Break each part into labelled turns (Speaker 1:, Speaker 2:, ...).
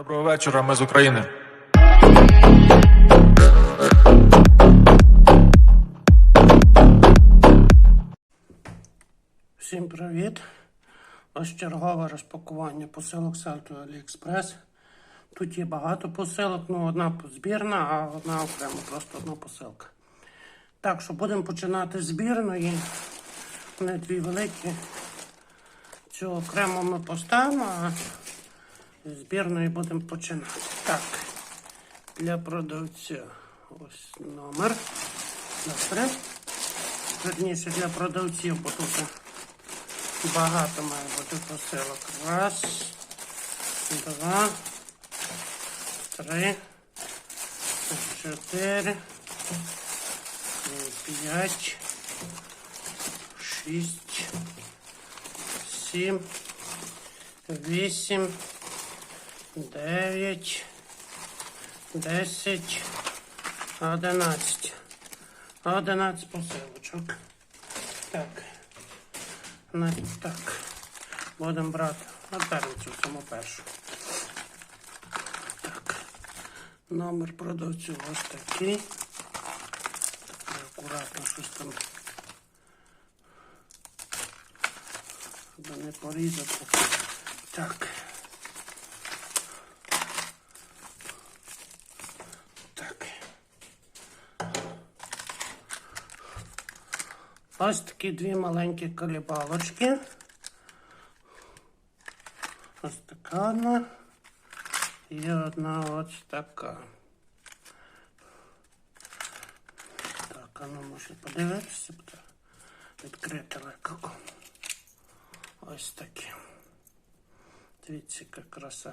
Speaker 1: Доброго вечора, ми з України.
Speaker 2: Всім привіт! Ось чергове розпакування посилок сайту AliExpress. Тут є багато посилок, ну одна збірна, а одна окремо, просто одна посилка. Так що будемо починати з збірної. Вони дві великі. Цю окремо ми поставимо, збірної будемо починати. Так, для продавця ось номер. Добре. Верніше для продавців, бо тут багато має бути посилок. Раз, два, три, чотири, п'ять, шість, сім, вісім, дев'ять, десять, одинадцять. Одинадцять посилочок. Так. Так. Будемо брати. Оберемо цю саму першу. Так. Номер продавцю ось такий. Так, акуратно щось там. Щоб не порізати. Так. Ось такі дві маленькі колібалочки. Ось така одна. І одна ось така. Так, а ну може подивитися, відкрити легко. Ось такі. Дивіться, яка краса.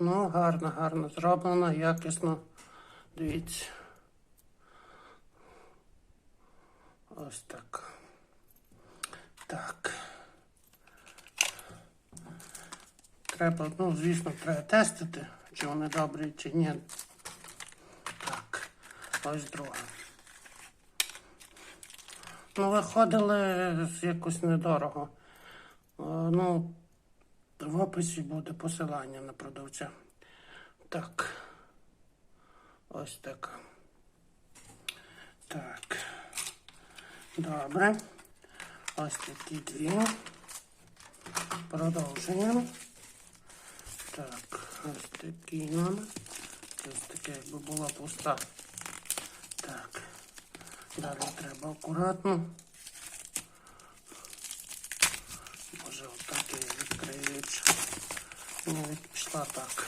Speaker 2: Ну, гарно, гарно зроблено, якісно. Дивіться. Ось так. Так. Треба, ну, звісно, треба тестити, чи вони добрі, чи ні. Так, ось друга. Ну, виходили якось недорого. Е, Ну, в описі буде посилання на продавця. Так. Ось така. Так. Добре. Ось такі дві. Продовжуємо. Так, ось такий номер. Ось таке, якби була пуста. Так. Далі треба акуратно. Може отак я відкрию. Не пішла. Так.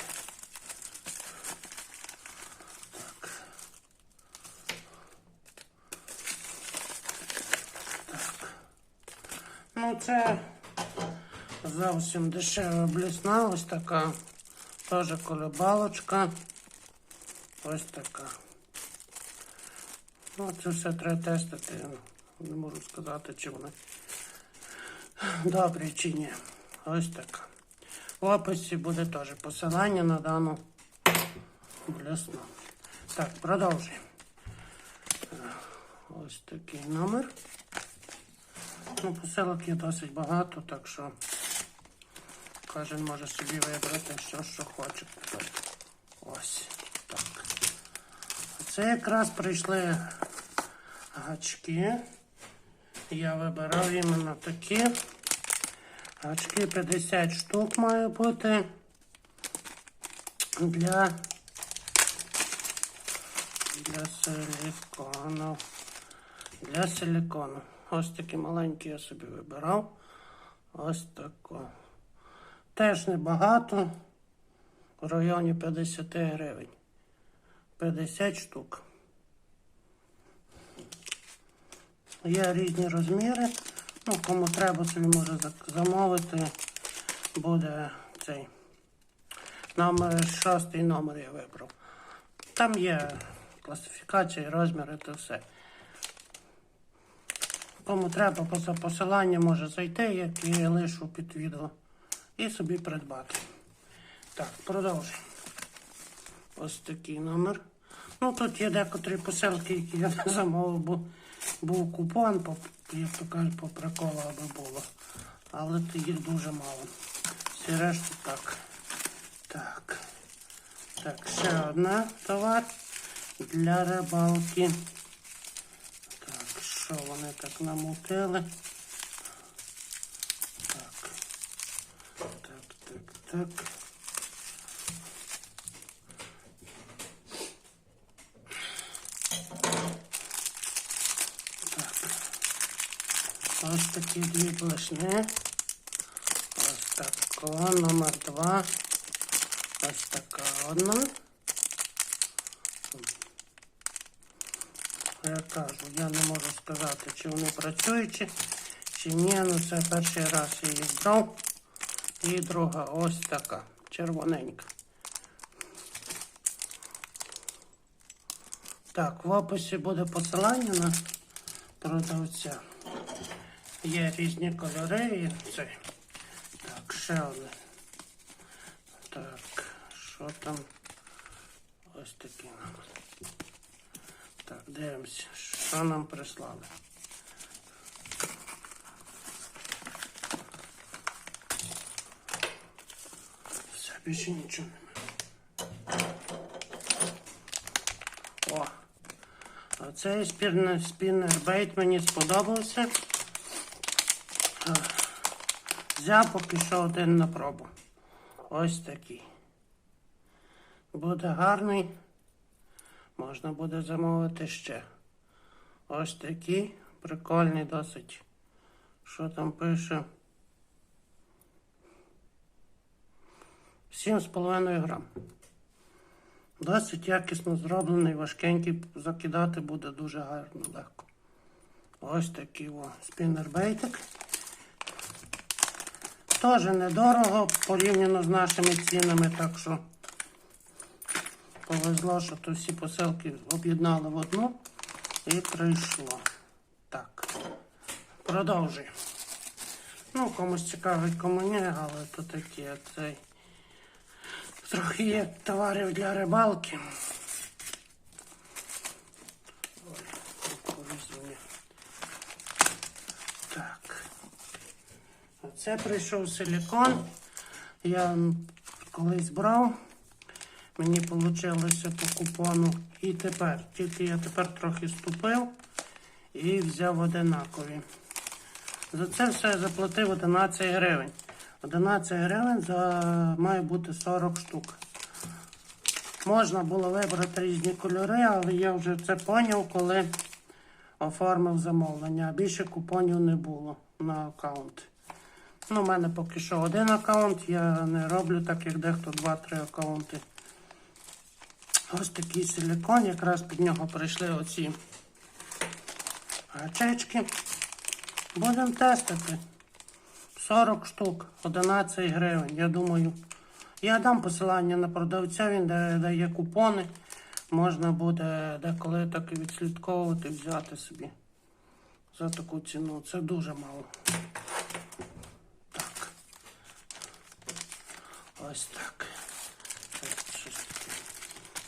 Speaker 2: Ну, це зовсім дешева блісна, ось така. Теж колебалочка. Ось така. Ну, це все треба тестити. Не можу сказати, чи вони добрі чи ні. Ось така. В описі буде теж посилання на дану блісну. Так, продовжуємо. Ось такий номер. Ну, посилок є досить багато, так що кожен може собі вибрати що, що хоче. Ось так. Це якраз прийшли гачки. Я вибирав іменно такі. Гачки 50 штук має бути для, для силікону. Для силікону. Ось такі маленькі я собі вибирав. Ось тако. Теж небагато. В районі 50 гривень. 50 штук. Є різні розміри. Ну, кому треба, собі може замовити. Буде цей номер, шостий номер я вибрав. Там є класифікація, розміри та все. Кому треба по за посилання може зайти, як я лишу під відео, і собі придбати. Так, продовжуємо. Ось такий номер. Ну тут є декотрі посилки, які я не замовив, бо був купон, по, як то кажуть, по приколу аби було. Але їх дуже мало. Всі решту так. так. ще одна товар для рибалки. Що вони так намутили? Так. Так, так, так. Так. Ось такі дві блешни. Ось така, номер два. Ось така одна. Я кажу, я не можу сказати, чи вони працюючі, чи ні. Ну це перший раз їх брав. І друга ось така, червоненька. Так, в описі буде посилання на продавця. Є різні кольори це. Так, ще одне. Так, що там? Ось такі нам. Так, дивимося, що нам прислали. Все, більше нічого немає. О! А цей спінер, спіннербейт мені сподобався. Взяв поки що один на пробу. Ось такий. Буде гарний. Можна буде замовити ще. Ось такий. Прикольний досить. Що там пише? 7,5 грам. Досить якісно зроблений, важкенький, закидати буде дуже гарно легко. Ось такий спіннербейтик. Теж недорого порівняно з нашими цінами, так що повезло, що то всі посилки об'єднали в одну і прийшло. Так, продовжуємо. Ну, комусь цікавить, кому ні, але то таке цей. Трохи є товарів для рибалки. Ой. Так. Оце прийшов силікон. Я колись брав. Мені вийшло по купону. І тепер. Тільки я тепер трохи ступив і взяв одинакові. За це все я заплатив 11 гривень. 11 гривень за має бути 40 штук. Можна було вибрати різні кольори, але я вже це поняв, коли оформив замовлення. Більше купонів не було на аккаунт. Ну, у мене поки що один аккаунт, я не роблю так, як дехто 2-3 аккаунти. Ось такий силикон, якраз під нього прийшли оці гачечки. Будемо тестити. 40 штук, 11 гривень. Я думаю, я дам посилання на продавця, він дає, купони. Можна буде деколи так і відслідковувати, взяти собі за таку ціну. Це дуже мало. Так. Ось так.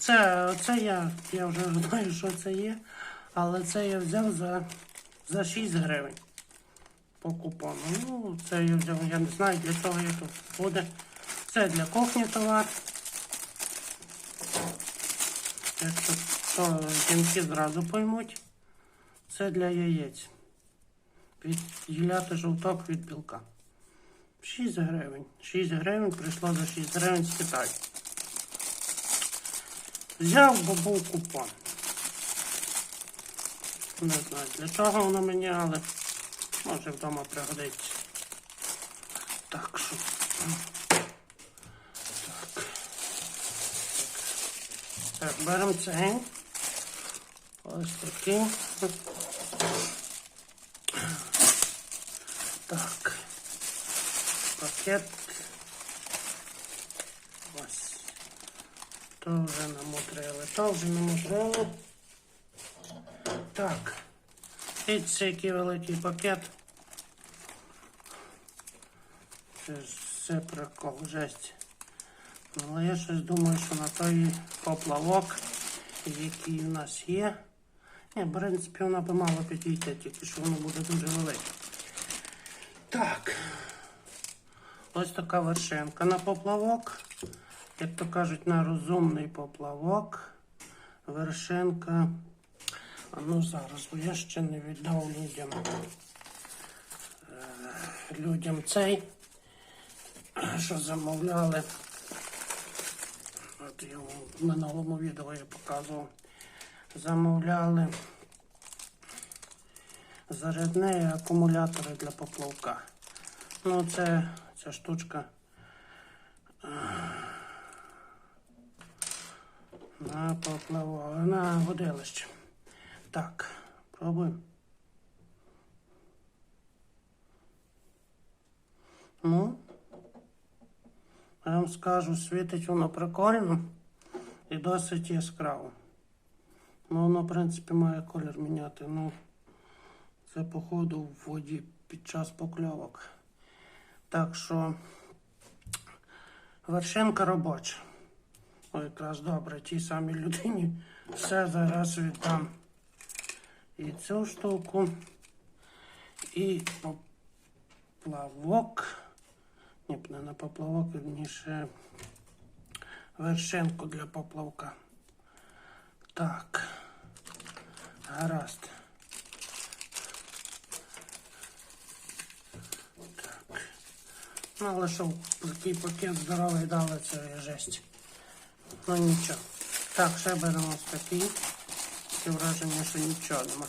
Speaker 2: Це, це, я, я вже знаю, що це є, але це я взяв за, за 6 гривень по купону. Ну, це я взяв, я не знаю для чого я тут буде. Це для кухні товар. Якщо то жінки зразу поймуть. Це для яєць. Відділяти жовток від білка. 6 гривень. 6 гривень прийшло за 6 гривень з Китаю. Взяв, бо був купон. Не знаю для чого воно мені, але може вдома пригодиться. Так що. Так. Так, беремо цей. Ось такий. Так. Пакет. Ось. То вже намотрили, то вже намотрили. Так. І цей який великий пакет. Це все прикол, жесть. Ну, Але я щось думаю, що на той поплавок, який у нас є. Ні, в принципі, вона би мала підійти, тільки що воно буде дуже велике. Так. Ось така вершинка на поплавок. Як то кажуть, на розумний поплавок. Вершинка. А ну зараз, бо я ще не віддав людям. е, Людям цей, що замовляли. От я в минулому відео я показував. Замовляли зарядні акумулятори для поплавка. Ну, це ця штучка. На поплавок, на водилище. Так, пробуємо. Ну, я вам скажу, світить воно прикольно і досить яскраво. Ну, воно, в принципі, має колір міняти. Ну, це, походу, в воді під час покльовок. Так що вершинка робоча. Ой, якраз добре, тій самій людині все зараз віддам. І цю штуку, і поплавок. Ні, не на поплавок, вірніше вершинку для поплавка. Так. Гаразд. Так. Ну, але що такий пакет здоровий дали, це жесть. Ну нічого. Так, ще беремо ось такий. Таке враження, що нічого нема.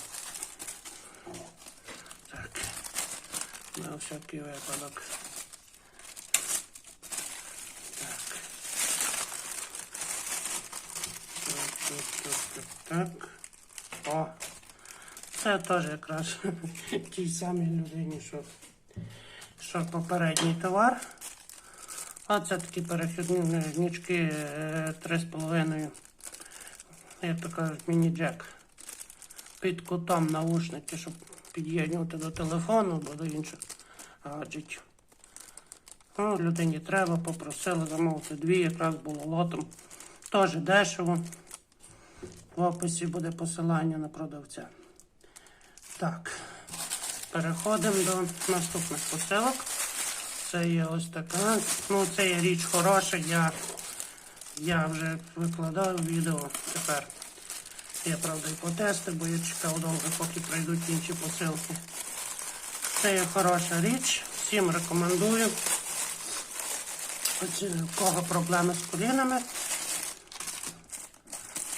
Speaker 2: Так. На всякий випадок. Так. Так, так, так, так, так. О! Це теж якраз тій самій людині, що, що попередній товар. А це такі перехідні нічки е, 3,5. Як то кажуть, міні-джек. Під кутом наушники, щоб під'єднувати до телефону або до інших гаджетів. Ну, людині треба, попросили замовити дві, якраз було лотом. Теж дешево. В описі буде посилання на продавця. Так, переходимо до наступних посилок. Це є ось така. Ну, це є річ хороша. Я, я вже викладав відео тепер. Я, правда, і потестив, бо я чекав довго, поки прийдуть інші посилки. Це є хороша річ. Всім рекомендую. Оці, у кого проблеми з колінами.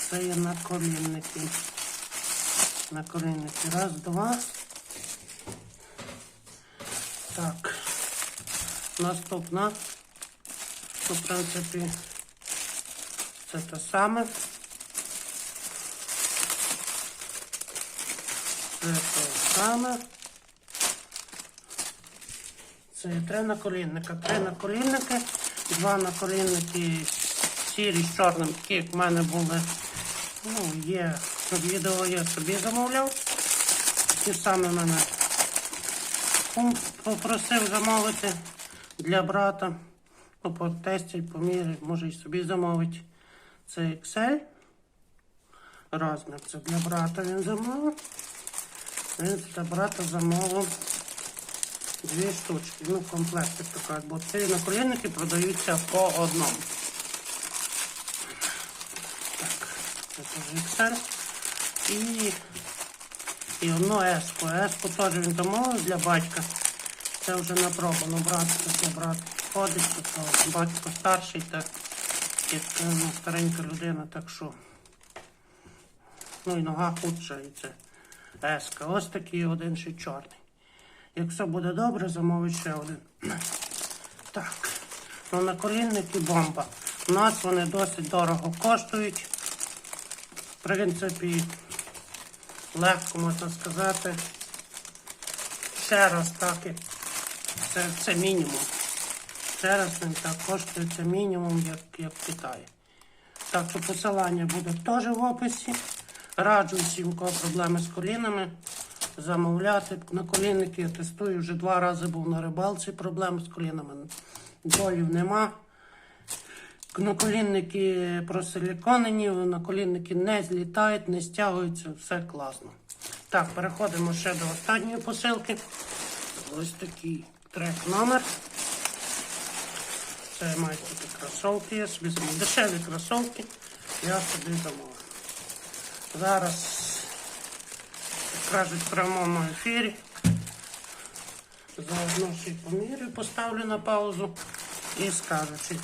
Speaker 2: Це є наколінники. Наколінники. Раз, два. Так. Наступна. Ну, в принципі, це те саме. Це те саме. Це три наколінника. Три наколінники, два наколінники сірі з чорним, такі в мене були. Ну, є відео, я собі замовляв. Ті саме мене попросив замовити для брата. Ну, по тесті, по мірі, може і собі замовить. Це Excel. Розмір це для брата він замовив. Він для брата замовив дві штучки. Ну, комплект, як то кажуть, бо ці наколінники продаються по одному. Так, це теж Excel. І, і одну еску. Еску теж він замовив для батька. Це вже напробано. Брат, таке брат ходить, то батько старший, так як ну, старенька людина, так що. Ну і нога худша, і це еска. Ось такий один ще чорний. Як все буде добре, замовить ще один. Так. Ну на колінники бомба. У нас вони досить дорого коштують. В принципі, легко можна сказати. Ще раз так, це, це мінімум. Ще раз він так коштує це мінімум, як, як в Китаї. Так що посилання буде теж в описі. Раджу всім, у кого проблеми з колінами, замовляти на колінники. Я тестую вже два рази був на рибалці, проблем з колінами. Болів нема. Наколінники просиліконені, наколінники не злітають, не стягуються, все класно. Так, переходимо ще до останньої посилки. Ось такий трек номер. Це мають бути кросовки. Я собі замовив. Дешеві кросовки я собі замовив. Зараз, як кажуть, в прямому ефірі. Заодно ще й помірю, поставлю на паузу і скажу, чи,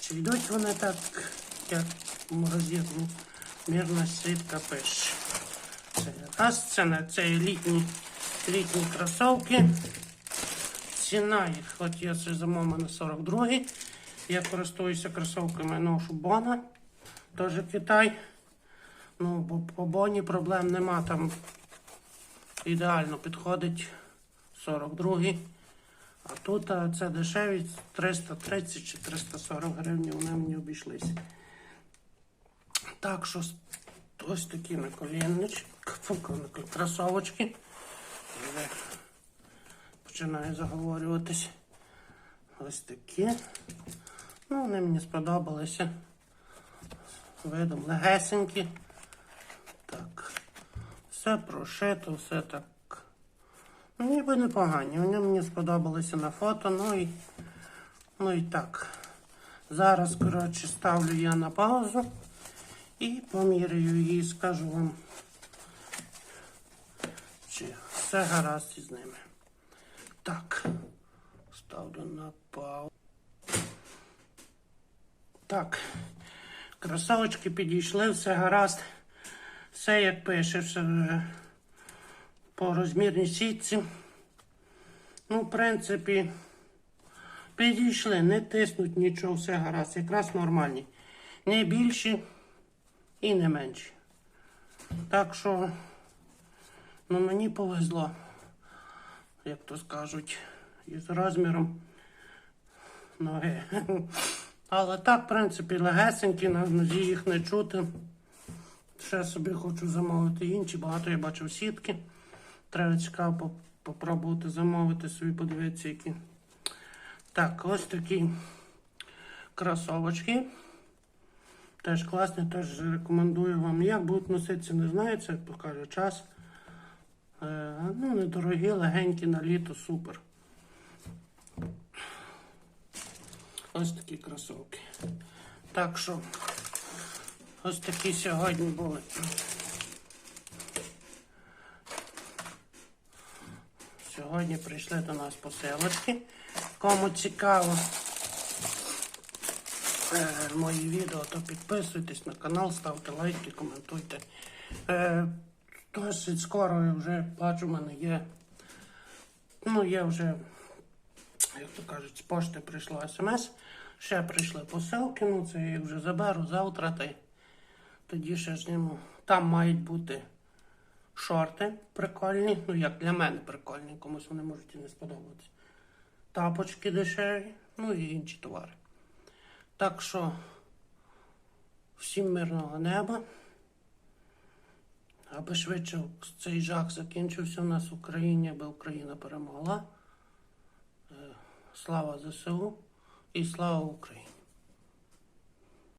Speaker 2: чи йдуть вони так, як в морозилку. Мірна сітка пише. Це раз, це це літні, літні кросовки. Ціна їх, от я це замовив на 42 Я користуюся кросовками ношу Бона, теж Китай. Ну, бо по Боні проблем нема, там ідеально підходить 42 А тут а, це дешеві 330 чи 340 гривень вони мені обійшлися. Так що ось такі наколіннички, кросовочки. Вже починаю заговорюватись. Ось такі. Ну, вони мені сподобалися. Видом легесенькі. Так. Все прошито, все так. Ну, ніби непогані. Вони мені сподобалися на фото, ну і, ну і так. Зараз, коротше, ставлю я на паузу і поміряю її скажу вам, чи все гаразд із ними. Так, ставлю на паузу. Так, красавочки підійшли, все гаразд. Все як пише, все по розмірній сітці. Ну, в принципі, підійшли, не тиснуть нічого, все гаразд, якраз нормальні. Не більші і не менші. Так що, ну мені повезло, як то скажуть, із розміром ноги. Але так, в принципі, легесенькі, на нозі їх не чути. Ще собі хочу замовити інші, багато я бачив сітки. Треба цікаво по- попробувати замовити собі, подивитися, які. Так, ось такі кросовочки. Теж класні, теж рекомендую вам. Як будуть носитися, не знаю, це покаже час. Е, ну, недорогі, легенькі на літо, супер. Ось такі кросовки. Так що, ось такі сьогодні були. Сьогодні прийшли до нас посилочки. Кому цікаво е, мої відео, то підписуйтесь на канал, ставте лайки, коментуйте. Е, досить скоро я вже бачу, в мене є. Ну, є вже, як то кажуть, з пошти прийшло смс. Ще прийшли посилки, ну це я вже заберу завтра. Та й тоді ще зніму. Там мають бути шорти прикольні. Ну, як для мене прикольні, комусь вони можуть і не сподобатися. Тапочки дешеві, ну і інші товари. Так що всім мирного неба. Аби швидше цей жах закінчився у нас в Україні, аби Україна перемогла. Е, Слава ЗСУ і слава Україні!